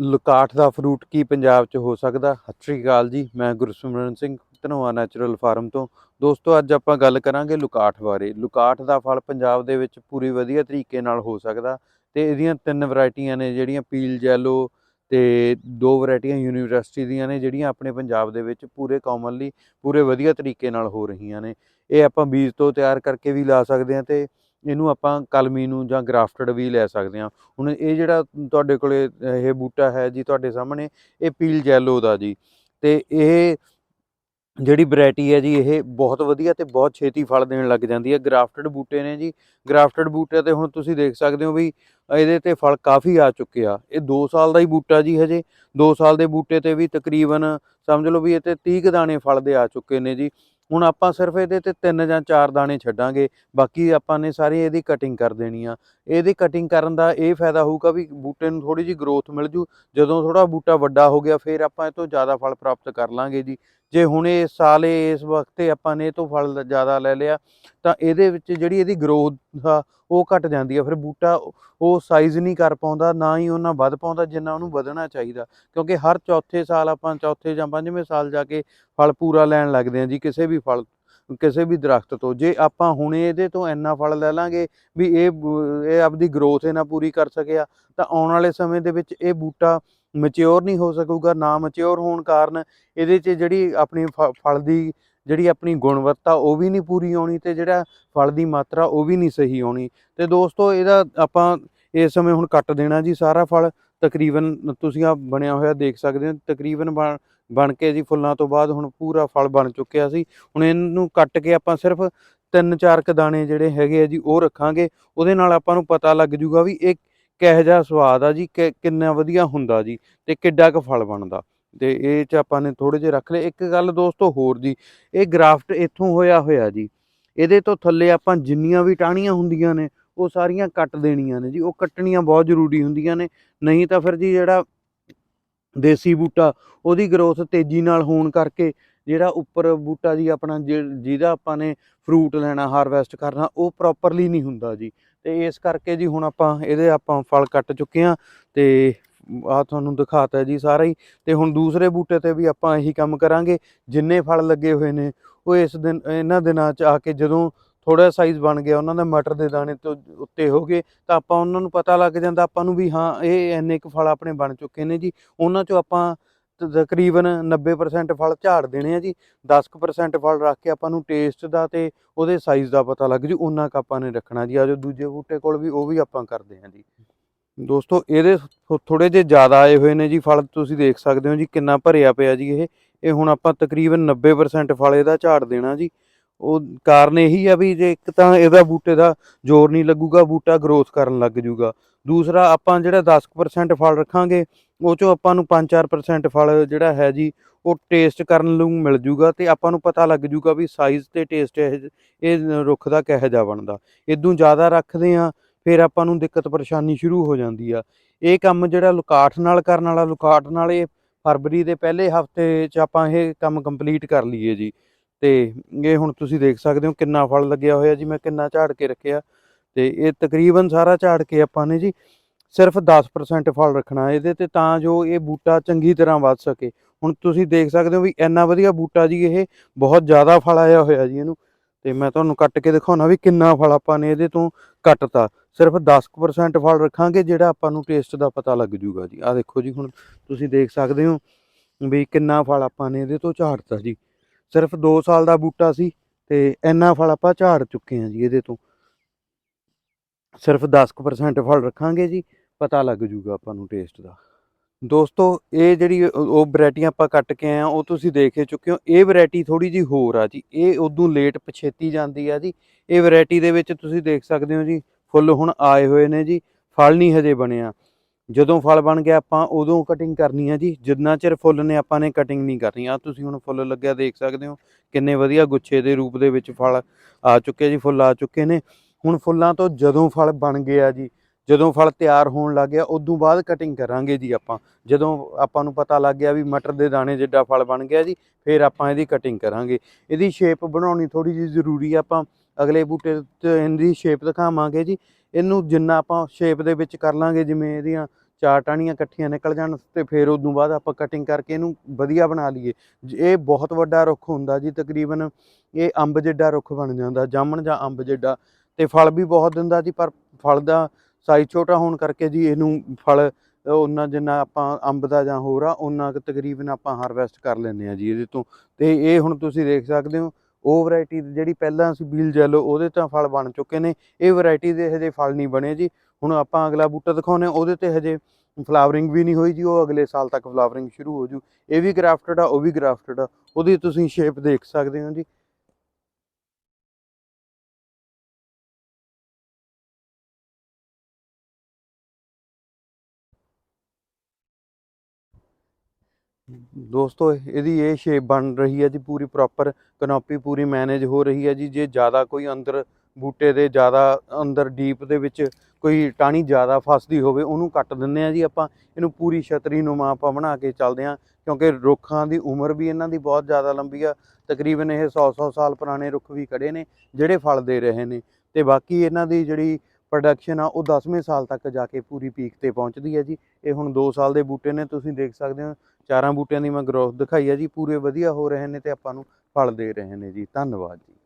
ਲੁਕਾਠ ਦਾ fruit ਕੀ ਪੰਜਾਬ 'ਚ ਹੋ ਸਕਦਾ? ਸਤਿ ਸ਼੍ਰੀ ਅਕਾਲ ਜੀ, ਮੈਂ ਗੁਰਸਿਮਰਨ ਸਿੰਘ, ਧਨੋਆ ਨੈਚੁਰਲ ਫਾਰਮ ਤੋਂ। ਦੋਸਤੋ, ਅੱਜ ਆਪਾਂ ਗੱਲ ਕਰਾਂਗੇ ਲੁਕਾਠ ਬਾਰੇ। ਲੁਕਾਠ ਦਾ ਫਲ ਪੰਜਾਬ ਦੇ ਵਿੱਚ ਪੂਰੀ ਵਧੀਆ ਤਰੀਕੇ ਨਾਲ ਹੋ ਸਕਦਾ ਤੇ ਇਹਦੀਆਂ ਤਿੰਨ ਵੈਰਾਈਟੀਆਂ ਨੇ ਜਿਹੜੀਆਂ ਪੀਲ ਜੈਲੋ ਤੇ ਦੋ ਵੈਰਾਈਟੀਆਂ ਯੂਨੀਵਰਸਿਟੀ ਦੀਆਂ ਨੇ ਜਿਹੜੀਆਂ ਆਪਣੇ ਪੰਜਾਬ ਦੇ ਵਿੱਚ ਪੂਰੇ ਕਾਮਨਲੀ ਪੂਰੇ ਵਧੀਆ ਤਰੀਕੇ ਨਾਲ ਹੋ ਰਹੀਆਂ ਨੇ। ਇਹ ਆਪਾਂ ਬੀਜ ਤੋਂ ਤਿਆਰ ਕਰਕੇ ਵੀ ਲਾ ਸਕਦੇ ਹਾਂ ਤੇ ਇਹਨੂੰ ਆਪਾਂ ਕਲਮੀ ਨੂੰ ਜਾਂ ਗ੍ਰਾਫਟਡ ਵੀ ਲੈ ਸਕਦੇ ਹਾਂ। ਹੁਣ ਇਹ ਜਿਹੜਾ ਤੁਹਾਡੇ ਕੋਲੇ, ਇਹ ਬੂਟਾ ਹੈ ਜੀ ਤੁਹਾਡੇ ਸਾਹਮਣੇ, ਇਹ ਪੀਲ ਜੈਲੋ ਦਾ ਜੀ। ਤੇ ਇਹ ਜਿਹੜੀ ਵੈਰਾਈਟੀ ਹੈ ਜੀ, ਇਹ ਬਹੁਤ ਵਧੀਆ ਤੇ ਬਹੁਤ ਛੇਤੀ ਫਲ ਦੇਣ ਲੱਗ ਜਾਂਦੀ ਹੈ। ਗ੍ਰਾਫਟਡ ਬੂਟੇ ਨੇ ਜੀ, ਗ੍ਰਾਫਟਡ ਬੂਟੇ ਤੇ ਹੁਣ ਤੁਸੀਂ ਦੇਖ ਸਕਦੇ ਹੋ ਵੀ ਇਹਦੇ ਤੇ ਫਲ ਕਾਫੀ ਆ ਚੁੱਕੇ ਆ। ਇਹ 2 ਸਾਲ ਦਾ ਹੀ ਬੂਟਾ ਜੀ ਹਜੇ 2 ਸਾਲ ਦੇ ਬੂਟੇ ਤੇ ਵੀ ਤਕਰੀਬਨ ਸਮਝ ਲਓ ਵੀ ਇਹ ਤੇ 30 ਕੁ ਦਾਣੇ ਫਲ ਦੇ ਆ ਚੁੱਕੇ ਨੇ ਜੀ। ਹੁਣ ਆਪਾਂ ਸਿਰਫ ਇਹਦੇ ਤੇ ਤਿੰਨ ਜਾਂ ਚਾਰ ਦਾਣੇ ਛੱਡਾਂਗੇ, ਬਾਕੀ ਆਪਾਂ ਨੇ ਸਾਰੀ ਇਹਦੀ ਕਟਿੰਗ ਕਰ ਦੇਣੀ ਆ। ਇਹਦੀ ਕਟਿੰਗ ਕਰਨ ਦਾ ਇਹ ਫਾਇਦਾ ਹੋਊਗਾ ਵੀ ਬੂਟੇ ਨੂੰ ਥੋੜੀ ਜੀ ਗਰੋਥ ਮਿਲ ਜੂ, ਜਦੋਂ ਥੋੜਾ ਬੂਟਾ ਵੱਡਾ ਹੋ ਗਿਆ, ਫਿਰ ਆਪਾਂ ਇਹ ਤੋਂ ਜ਼ਿਆਦਾ ਫਲ ਪ੍ਰਾਪਤ ਕਰ ਲਾਂਗੇ ਜੀ। ਜੇ ਹੁਣ ਇਸ ਸਾਲ ਇਸ ਵਕਤ ਆਪਾਂ ਨੇ ਇਹ ਤੋਂ ਫਲ ਜ਼ਿਆਦਾ ਲੈ ਲਿਆ, ਤਾਂ ਇਹਦੇ ਵਿੱਚ ਜਿਹੜੀ ਇਹਦੀ ਗਰੋਥ ਆ, ਉਹ ਘਟ ਜਾਂਦੀ ਆ। ਫਿਰ ਬੂਟਾ ਉਹ ਸਾਈਜ਼ ਨਹੀਂ ਕਰ ਪਾਉਂਦਾ, ਨਾ ਹੀ ਉਹਨਾਂ ਵੱਧ ਪਾਉਂਦਾ ਜਿੰਨਾ ਉਹਨੂੰ ਵਧਣਾ ਚਾਹੀਦਾ। ਕਿਉਂਕਿ ਹਰ ਚੌਥੇ ਸਾਲ ਆਪਾਂ ਚੌਥੇ ਜਾਂ ਪੰਜਵੇਂ ਸਾਲ ਜਾ ਕੇ ਫਲ ਪੂਰਾ ਲੈਣ ਲੱਗਦੇ ਆ ਜੀ, ਕਿਸੇ ਵੀ ਫਲ, ਕਿਸੇ ਵੀ ਦਰਖਤ ਤੋਂ। ਜੇ ਆਪਾਂ ਹੁਣੇ ਇਹਦੇ ਤੋਂ ਇੰਨਾ ਫਲ ਲੈ ਲਾਂਗੇ ਵੀ ਇਹ ਇਹ ਆਪਦੀ ਗਰੋਥ ਇਹਨਾਂ ਪੂਰੀ ਕਰ ਸਕਿਆ ਤਾਂ ਆਉਣ ਵਾਲੇ ਸਮੇਂ ਦੇ ਵਿੱਚ ਇਹ ਬੂਟਾ ਮੈਚਿਓਰ ਨਹੀਂ ਹੋ ਸਕੂਗਾ, ਨਾ ਮੈਚਿਓਰ ਹੋਣ ਕਾਰਨ ਇਹਦੇ 'ਚ ਜਿਹੜੀ ਆਪਣੀ ਫ- ਫਲ ਦੀ ਜਿਹੜੀ ਆਪਣੀ ਗੁਣਵੱਤਾ ਉਹ ਵੀ ਨਹੀਂ ਪੂਰੀ ਆਉਣੀ ਤੇ ਜਿਹੜਾ ਫਲ ਦੀ ਮਾਤਰਾ ਉਹ ਵੀ ਨਹੀਂ ਸਹੀ ਆਉਣੀ ਤੇ ਦੋਸਤੋ, ਇਹਦਾ ਆਪਾਂ ਇਸ ਸਮੇਂ ਹੁਣ ਕੱਟ ਦੇਣਾ ਜੀ ਸਾਰਾ ਫਲ। ਤਕਰੀਬਨ ਤੁਸੀਂ ਆ ਬਣਿਆ ਹੋਇਆ ਦੇਖ ਸਕਦੇ ਹੋ, ਤਕਰੀਬਨ ਬਣ ਬਣ ਕੇ ਜੀ ਫੁੱਲਾਂ ਤੋਂ ਬਾਅਦ ਹੁਣ ਪੂਰਾ ਫਲ ਬਣ ਚੁੱਕਿਆ ਸੀ। ਹੁਣ ਇਹਨੂੰ ਕੱਟ ਕੇ ਆਪਾਂ ਸਿਰਫ ਤਿੰਨ ਚਾਰ ਕ ਦਾਣੇ ਜਿਹੜੇ ਹੈਗੇ ਆ ਜੀ ਉਹ ਰੱਖਾਂਗੇ। ਉਹਦੇ ਨਾਲ ਆਪਾਂ ਨੂੰ ਪਤਾ ਲੱਗ ਜੂਗਾ ਵੀ ਇਹ ਕਿਹੋ ਜਿਹਾ ਸਵਾਦ ਆ ਜੀ, ਕਿ ਕਿੰਨਾ ਵਧੀਆ ਹੁੰਦਾ ਜੀ ਤੇ ਕਿੱਡਾ ਕੁ ਫਲ ਬਣਦਾ। ਤੇ ਇਹ ਚ ਆਪਾਂ ਨੇ ਥੋੜੇ ਜਿਹੇ ਰੱਖ ਲਏ। ਇੱਕ ਗੱਲ ਦੋਸਤੋ ਹੋਰ ਜੀ, ਇਹ ਗ੍ਰਾਫਟ ਇੱਥੋਂ ਹੋਇਆ ਹੋਇਆ ਜੀ। ਇਹਦੇ ਤੋਂ ਥੱਲੇ ਆਪਾਂ ਜਿੰਨੀਆਂ ਵੀ ਟਾਹਣੀਆਂ ਹੁੰਦੀਆਂ ਨੇ, ਉਹ ਸਾਰੀਆਂ ਕੱਟ ਦੇਣੀਆਂ ਨੇ ਜੀ। ਉਹ ਕੱਟਣੀਆਂ ਬਹੁਤ ਜ਼ਰੂਰੀ ਹੁੰਦੀਆਂ ਨੇ। ਨਹੀਂ ਤਾਂ ਫਿਰ ਜੀ ਜਿਹੜਾ ਦੇਸੀ ਬੂਟਾ, ਉਹਦੀ ਗਰੋਥ ਤੇਜ਼ੀ ਨਾਲ ਹੋਣ ਕਰਕੇ ਜਿਹੜਾ ਉੱਪਰ ਬੂਟਾ ਜੀ ਆਪਣਾ ਜਿ- ਜਿਹਦਾ ਆਪਾਂ ਨੇ ਫਰੂਟ ਲੈਣਾ ਹਾਰਵੈਸਟ ਕਰਨਾ, ਉਹ ਪ੍ਰੋਪਰਲੀ ਨਹੀਂ ਹੁੰਦਾ ਜੀ। ਤੇ ਇਸ ਕਰਕੇ ਜੀ ਹੁਣ ਆਪਾਂ ਇਹਦੇ ਆਪਾਂ ਫਲ ਕੱਟ ਚੁੱਕੇ ਆ ਤੇ ਆ ਤੁਹਾਨੂੰ ਦਿਖਾਤਾ ਜੀ ਸਾਰਾ ਹੀ ਤੇ ਹੁਣ ਦੂਸਰੇ ਬੂਟੇ ਤੇ ਵੀ ਆਪਾਂ ਇਹੀ ਕੰਮ ਕਰਾਂਗੇ, ਜਿੰਨੇ ਫਲ ਲੱਗੇ ਹੋਏ ਨੇ, ਉਹ ਇਸ ਦਿਨ, ਇਹਨਾਂ ਦਿਨਾਂ 'ਚ ਆ ਕੇ ਜਦੋਂ ਥੋੜਾ ਸਾਈਜ਼ ਬਣ ਗਿਆ, ਉਹਨਾਂ ਦਾ ਮਟਰ ਦੇ ਦਾਣੇ ਤੋਂ ਉੱਤੇ ਹੋ ਗਏ, ਤਾਂ ਆਪਾਂ ਉਹਨਾਂ ਨੂੰ ਪਤਾ ਲੱਗ ਜਾਂਦਾ ਆਪਾਂ ਨੂੰ ਵੀ ਹਾਂ, ਇਹ ਇੰਨੇ ਕੁ ਫਲ ਆਪਣੇ ਬਣ ਚੁੱਕੇ ਨੇ ਜੀ, ਉਹਨਾਂ 'ਚੋਂ ਆਪਾਂ ਤਕਰੀਬਨ 90% ਫਲ ਝਾੜ ਦੇਣੇ ਆ ਜੀ। 10% ਫਲ ਰੱਖ ਕੇ ਆਪਾਂ ਨੂੰ ਟੇਸਟ ਦਾ ਤੇ ਉਹਦੇ ਸਾਈਜ਼ ਦਾ ਪਤਾ ਲੱਗ ਜੂ ਉਹਨਾਂ ਕ ਆਪਾਂ ਨੇ ਰੱਖਣਾ ਜੀ। ਆ ਜੋ ਦੂਜੇ ਬੂਟੇ ਕੋਲ ਵੀ ਉਹ ਵੀ ਆਪਾਂ ਕਰਦੇ ਹਾਂ ਜੀ। ਦੋਸਤੋ, ਇਹਦੇ ਥੋੜੇ ਜਿਹੇ ਜ਼ਿਆਦਾ ਆਏ ਹੋਏ ਨੇ ਜੀ ਫਲ, ਤੁਸੀਂ ਦੇਖ ਸਕਦੇ ਹੋ ਜੀ ਕਿੰਨਾ ਭਰਿਆ ਪਿਆ ਜੀ ਇਹ। ਇਹ ਹੁਣ ਆਪਾਂ ਤਕਰੀਬਨ 90% ਫਲ ਇਹਦਾ ਝਾੜ ਦੇਣਾ ਜੀ। ਉਹ ਕਾਰਨ ਇਹੀ ਆ ਵੀ ਜੇ ਇੱਕ ਤਾਂ ਇਹਦਾ ਬੂਟੇ ਦਾ ਜ਼ੋਰ ਨਹੀਂ ਲੱਗੂਗਾ, ਬੂਟਾ ਗਰੋਥ ਕਰਨ ਲੱਗ ਜੂਗਾ। ਦੂਸਰਾ, ਆਪਾਂ ਜਿਹੜਾ 10% ਫਲ ਰੱਖਾਂਗੇ, ਉਹ ਚੋਂ ਆਪਾਂ ਨੂੰ 5-4% ਫਲ ਜਿਹੜਾ ਹੈ ਜੀ, ਉਹ ਟੇਸਟ ਕਰਨ ਨੂੰ ਮਿਲ ਜੂਗਾ ਤੇ ਆਪਾਂ ਨੂੰ ਪਤਾ ਲੱਗ ਜੂਗਾ ਵੀ ਸਾਈਜ਼ ਤੇ ਟੇਸਟ ਇਹ ਇਹ ਰੁੱਖ ਦਾ ਕਿਹੋ ਜਿਹਾ ਬਣਦਾ। ਇਦੋਂ ਜ਼ਿਆਦਾ ਰੱਖਦੇ ਆ ਫਿਰ ਆਪਾਂ ਨੂੰ ਦਿੱਕਤ ਪਰੇਸ਼ਾਨੀ ਸ਼ੁਰੂ ਹੋ ਜਾਂਦੀ ਆ। ਇਹ ਕੰਮ ਜਿਹੜਾ ਲੁਕਾਠ ਨਾਲ ਕਰਨ ਵਾਲਾ ਲੁਕਾਠ ਨਾਲ ਇਹ ਫਰਵਰੀ ਦੇ ਪਹਿਲੇ ਹਫ਼ਤੇ 'ਚ ਆਪਾਂ ਇਹ ਕੰਮ ਕੰਪਲੀਟ ਕਰ ਲਈਏ ਜੀ। ਤੇ ਇਹ ਹੁਣ ਤੁਸੀਂ ਦੇਖ ਸਕਦੇ ਹੋ ਕਿੰਨਾ ਫਲ ਲੱਗਿਆ ਹੋਇਆ ਜੀ, ਮੈਂ ਕਿੰਨਾ ਝਾੜ ਕੇ ਰੱਖਿਆ। ਤੇ ਇਹ ਤਕਰੀਬਨ ਸਾਰਾ ਝਾੜ ਕੇ ਆਪਾਂ ਨੇ ਜੀ ਸਿਰਫ 10% ਫਲ ਰੱਖਣਾ ਇਹਦੇ ਤੇ ਤਾਂ ਜੋ ਇਹ ਬੂਟਾ ਚੰਗੀ ਤਰ੍ਹਾਂ ਵੱਧ ਸਕੇ। ਹੁਣ ਤੁਸੀਂ ਦੇਖ ਸਕਦੇ ਹੋ ਵੀ ਇੰਨਾ ਵਧੀਆ ਬੂਟਾ ਜੀ ਇਹ ਬਹੁਤ ਜ਼ਿਆਦਾ ਫਲ ਆਇਆ ਹੋਇਆ ਜੀ ਇਹਨੂੰ। ਤੇ ਮੈਂ ਤੁਹਾਨੂੰ ਕੱਟ ਕੇ ਦਿਖਾਉਣਾ ਵੀ ਕਿੰਨਾ ਫਲ ਆਪਾਂ ਨੇ ਇਹਦੇ ਤੋਂ ਕੱਟਤਾ। ਸਿਰਫ 10% ਫਲ ਰੱਖਾਂਗੇ ਜਿਹੜਾ ਆਪਾਂ ਨੂੰ ਟੇਸਟ ਦਾ ਪਤਾ ਲੱਗ ਜੂਗਾ ਜੀ। ਆਹ ਦੇਖੋ ਜੀ ਹੁਣ ਤੁਸੀਂ ਦੇਖ ਸਕਦੇ ਹੋ ਵੀ ਕਿੰਨਾ ਫਲ ਆਪਾਂ ਨੇ ਇਹਦੇ ਤੋਂ ਝਾੜਤਾ ਜੀ। ਸਿਰਫ 2 ਸਾਲ ਦਾ ਬੂਟਾ ਸੀ ਤੇ ਇੰਨਾ ਫਲ ਆਪਾਂ ਝਾੜ ਚੁੱਕੇ ਹਾਂ ਜੀ ਇਹਦੇ ਤੋਂ। ਸਿਰਫ 10% ਫਲ ਰੱਖਾਂਗੇ ਜੀ, ਪਤਾ ਲੱਗ ਜੂਗਾ ਆਪਾਂ ਨੂੰ ਟੇਸਟ ਦਾ। ਦੋਸਤੋ, ਇਹ ਜਿਹੜੀ ਉਹ- ਉਹ ਆਪਾਂ ਕੱਟ ਕੇ ਆਏ ਆ ਉਹ ਤੁਸੀਂ ਦੇਖ ਹੀ ਚੁੱਕੇ ਹੋ, ਇਹ ਵੈਰਾਈਟੀ ਥੋੜੀ ਜੀ ਹੋਰ ਆ ਜੀ। ਇਹ ਉਦੋਂ ਲੇਟ ਪਛੇਤੀ ਜਾਂਦੀ ਆ ਜੀ। ਇਹ ਵੈਰਾਈਟੀ ਦੇ ਵਿੱਚ ਤੁਸੀਂ ਦੇਖ ਸਕਦੇ ਹੋ ਜੀ, ਫੁੱਲ ਹੁਣ ਆਏ ਹੋਏ ਨੇ ਜੀ, ਫਲ ਨਹੀਂ ਹਜੇ ਬਣਿਆ। ਜਦੋਂ ਫਲ ਬਣ ਗਿਆ ਆਪਾਂ ਉਦੋਂ ਕਟਿੰਗ ਕਰਨੀ ਆ ਜੀ, ਜਿੰਨਾ ਚਿਰ ਫੁੱਲ ਨੇ ਆਪਾਂ ਨੇ ਕਟਿੰਗ ਨਹੀਂ ਕਰਨੀ। ਆ ਤੁਸੀਂ ਹੁਣ ਫੁੱਲ ਲੱਗਿਆ ਦੇਖ ਸਕਦੇ ਹੋ, ਕਿੰਨੇ ਵਧੀਆ ਗੁੱਛੇ ਦੇ ਰੂਪ ਦੇ ਵਿੱਚ ਫਲ ਆ ਚੁੱਕੇ ਜੀ, ਫੁੱਲ ਆ ਚੁੱਕੇ ਨੇ। ਹੁਣ ਫੁੱਲਾਂ ਤੋਂ ਜਦੋਂ ਫਲ ਬਣ ਗਿਆ ਜੀ, ਜਦੋਂ ਫਲ ਤਿਆਰ ਹੋਣ ਲੱਗ ਗਿਆ, ਉਦੋਂ ਬਾਅਦ ਕਟਿੰਗ ਕਰਾਂਗੇ ਜੀ ਆਪਾਂ। ਜਦੋਂ ਆਪਾਂ ਨੂੰ ਪਤਾ ਲੱਗ ਗਿਆ ਵੀ ਮਟਰ ਦੇ ਦਾਣੇ ਜਿੱਡਾ ਫਲ ਬਣ ਗਿਆ ਜੀ, ਫਿਰ ਆਪਾਂ ਇਹਦੀ ਕਟਿੰਗ ਕਰਾਂਗੇ। ਇਹਦੀ ਸ਼ੇਪ ਬਣਾਉਣੀ ਥੋੜੀ ਜਿਹੀ ਜ਼ਰੂਰੀ ਆ ਆਪਾਂ ਅਗਲੇ ਬੂਟੇ ਤੇ ਇਹਦੀ ਸ਼ੇਪ ਦਿਖਾਵਾਂਗੇ ਜੀ। ਇਹਨੂੰ ਜਿੰਨਾ ਆਪਾਂ ਸ਼ੇਪ ਦੇ ਵਿੱਚ ਕਰ ਲਾਂਗੇ, ਜਿਵੇਂ ਇਹਦੀਆਂ ਚਾਰ ਟਾਹਣੀਆਂ ਇਕੱਠੀਆਂ ਨਿਕਲ ਜਾਣ ਤੇ ਫਿਰ ਉਦੋਂ ਬਾਅਦ ਆਪਾਂ ਕਟਿੰਗ ਕਰਕੇ ਇਹਨੂੰ ਵਧੀਆ ਬਣਾ ਲਈਏ। ਜ- ਇਹ ਬਹੁਤ ਵੱਡਾ ਰੁੱਖ ਹੁੰਦਾ ਜੀ, ਤਕਰੀਬਨ ਇਹ ਅੰਬ ਜਿੱਡਾ ਰੁੱਖ ਬਣ ਜਾਂਦਾ, ਜਾਮਣ ਜਾਂ ਅੰਬ ਜਿੱਡਾ। ਤੇ ਫਲ ਵੀ ਬਹੁਤ ਦਿੰਦਾ ਜੀ, ਪਰ ਫਲ ਦਾ ਸਾਈਜ਼ ਛੋਟਾ ਹੋਣ ਕਰਕੇ ਜੀ ਇਹਨੂੰ ਫਲ ਉਹਨਾਂ ਜਿੰਨਾ ਆਪਾਂ ਅੰਬ ਦਾ ਜਾਂ ਹੋਰ ਆ, ਉਹਨਾਂ ਕੁ ਤਕਰੀਬਨ ਆਪਾਂ ਹਾਰਵੈਸਟ ਕਰ ਲੈਂਦੇ ਆ ਜੀ ਇਹਦੇ ਤੋਂ। ਤੇ ਇਹ ਹੁਣ ਤੁਸੀਂ ਦੇਖ ਸਕਦੇ ਹੋ ਉਹ ਵੈਰਾਈਟੀ ਜਿਹੜੀ ਪਹਿਲਾਂ ਅਸੀਂ ਬੀਲ ਜੈਲੋ ਉਹਦੇ ਤਾਂ ਫਲ ਬਣ ਚੁੱਕੇ ਨੇ, ਇਹ ਵੈਰਾਈਟੀ ਦੇ ਹਜੇ ਫਲ ਨਹੀਂ ਬਣੇ ਜੀ। ਹੁਣ ਆਪਾਂ ਅਗਲਾ ਬੂਟਾ ਦਿਖਾਉਂਦੇ ਹਾਂ, ਉਹਦੇ ਤੇ ਹਜੇ ਫਲਾਵਰਿੰਗ ਵੀ ਨਹੀਂ ਹੋਈ ਜੀ, ਉਹ ਅਗਲੇ ਸਾਲ ਤੱਕ ਫਲਾਵਰਿੰਗ ਸ਼ੁਰੂ ਹੋ ਜੂ। ਇਹ ਵੀ ਗ੍ਰਾਫਟਡ ਆ, ਉਹ ਵੀ ਗ੍ਰਾਫਟਡ ਆ, ਉਹਦੀ ਤੁਸੀਂ ਸ਼ੇਪ ਦੇਖ ਸਕਦੇ ਹੋ ਜੀ। ਦੋਸਤੋ, ਇਹਦੀ ਇਹ ਸ਼ੇਪ ਬਣ ਰਹੀ ਹੈ ਜੀ, ਪੂਰੀ ਪ੍ਰੋਪਰ ਕਨੋਪੀ ਪੂਰੀ ਮੈਨੇਜ ਹੋ ਰਹੀ ਹੈ ਜੀ। ਜੇ ਜ਼ਿਆਦਾ ਕੋਈ ਅੰਦਰ ਬੂਟੇ ਦੇ, ਜ਼ਿਆਦਾ ਅੰਦਰ ਡੀਪ ਦੇ ਵਿੱਚ ਕੋਈ ਟਾਹਣੀ ਜ਼ਿਆਦਾ ਫਸਦੀ ਹੋਵੇ, ਉਹਨੂੰ ਕੱਟ ਦਿੰਦੇ ਆ ਜੀ ਆਪਾਂ। ਇਹਨੂੰ ਪੂਰੀ ਛਤਰੀ ਨੂੰਮਾ ਆਪਾਂ ਬਣਾ ਕੇ ਚੱਲਦੇ ਆ ਕਿਉਂਕਿ ਰੁੱਖਾਂ ਦੀ ਉਮਰ ਵੀ ਇਹਨਾਂ ਦੀ ਬਹੁਤ ਜ਼ਿਆਦਾ ਲੰਬੀ ਆ। ਤਕਰੀਬਨ ਇਹ 100-100 ਸਾਲ ਪੁਰਾਣੇ ਰੁੱਖ ਵੀ ਖੜੇ ਨੇ, ਜਿਹੜੇ ਫਲ ਦੇ ਰਹੇ ਨੇ। ਤੇ ਬਾਕੀ ਇਹਨਾਂ ਦੀ ਜਿਹੜੀ ਪ੍ਰੋਡਕਸ਼ਨ ਆ, ਉਹ 10ਵੇਂ ਸਾਲ ਤੱਕ ਜਾ ਕੇ ਪੂਰੀ ਪੀਕ ਤੇ ਪਹੁੰਚਦੀ ਹੈ ਜੀ। ਇਹ ਹੁਣ 2 ਸਾਲ ਦੇ ਬੂਟੇ ਨੇ, ਤੁਸੀਂ ਦੇਖ ਸਕਦੇ ਹੋ। ਚਾਰਾਂ ਬੂਟਿਆਂ ਦੀ ਮੈਂ ਗਰੋਥ ਦਿਖਾਈ ਹੈ ਜੀ, ਪੂਰੇ ਵਧੀਆ ਹੋ ਰਹੇ ਨੇ ਤੇ ਆਪਾਂ ਨੂੰ ਫਲ ਦੇ ਰਹੇ ਨੇ ਜੀ। ਧੰਨਵਾਦ ਜੀ।